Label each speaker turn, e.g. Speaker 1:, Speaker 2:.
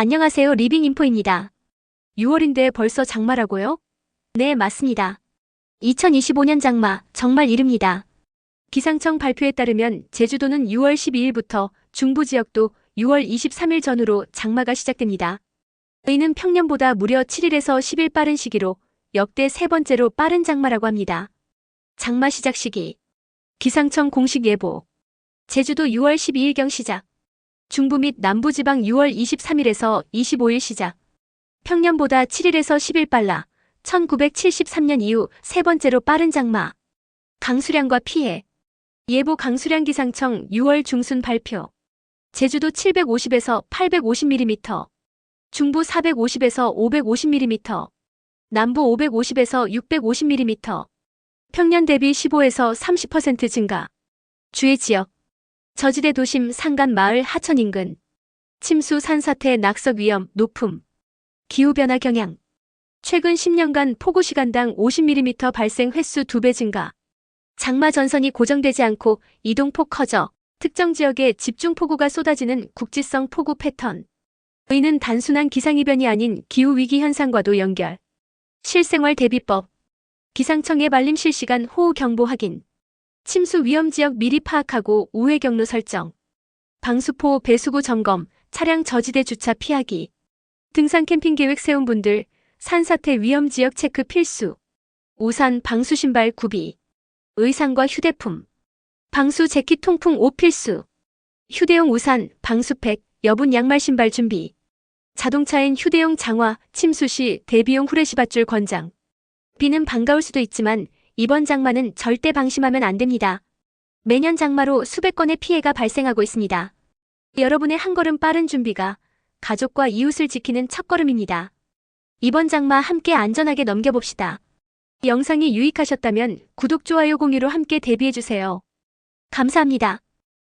Speaker 1: 안녕하세요. 리빙인포입니다. 6월인데 벌써 장마라고요? 네, 맞습니다. 2025년 장마, 정말 이릅니다. 기상청 발표에 따르면 제주도는 6월 12일부터 중부 지역도 6월 23일 전후로 장마가 시작됩니다. 이는 평년보다 무려 7일에서 10일 빠른 시기로 역대 세 번째로 빠른 장마라고 합니다. 장마 시작 시기. 기상청 공식 예보. 제주도 6월 12일경 시작. 중부 및 남부지방 6월 23일에서 25일 시작. 평년보다 7일에서 10일 빨라 1973년 이후 세 번째로 빠른 장마. 강수량과 피해. 예보 강수량 기상청 6월 중순 발표. 제주도 750에서 850mm, 중부 450에서 550mm, 남부 550에서 650mm, 평년 대비 15에서 30% 증가. 주의 지역. 저지대 도심 산간 마을 하천 인근. 침수 산사태 낙석 위험 높음. 기후변화 경향. 최근 10년간 폭우 시간당 50mm 발생 횟수 2배 증가. 장마 전선이 고정되지 않고 이동폭 커져 특정 지역에 집중 폭우가 쏟아지는 국지성 폭우 패턴. 의는 단순한 기상이변이 아닌 기후위기 현상과도 연결. 실생활 대비법. 기상청의 말림 실시간 호우 경보 확인. 침수 위험 지역 미리 파악하고 우회 경로 설정. 방수포 배수구 점검, 차량 저지대 주차 피하기. 등산 캠핑 계획 세운 분들, 산사태 위험 지역 체크 필수. 우산, 방수 신발 구비. 의상과 휴대품. 방수 재킷 통풍 옷 필수. 휴대용 우산, 방수팩, 여분 양말 신발 준비. 자동차엔 휴대용 장화, 침수 시 대비용 후레쉬 밧줄 권장. 비는 반가울 수도 있지만 이번 장마는 절대 방심하면 안 됩니다. 매년 장마로 수백 건의 피해가 발생하고 있습니다. 여러분의 한 걸음 빠른 준비가 가족과 이웃을 지키는 첫걸음입니다. 이번 장마 함께 안전하게 넘겨봅시다. 영상이 유익하셨다면 구독, 좋아요, 공유로 함께 대비해주세요. 감사합니다.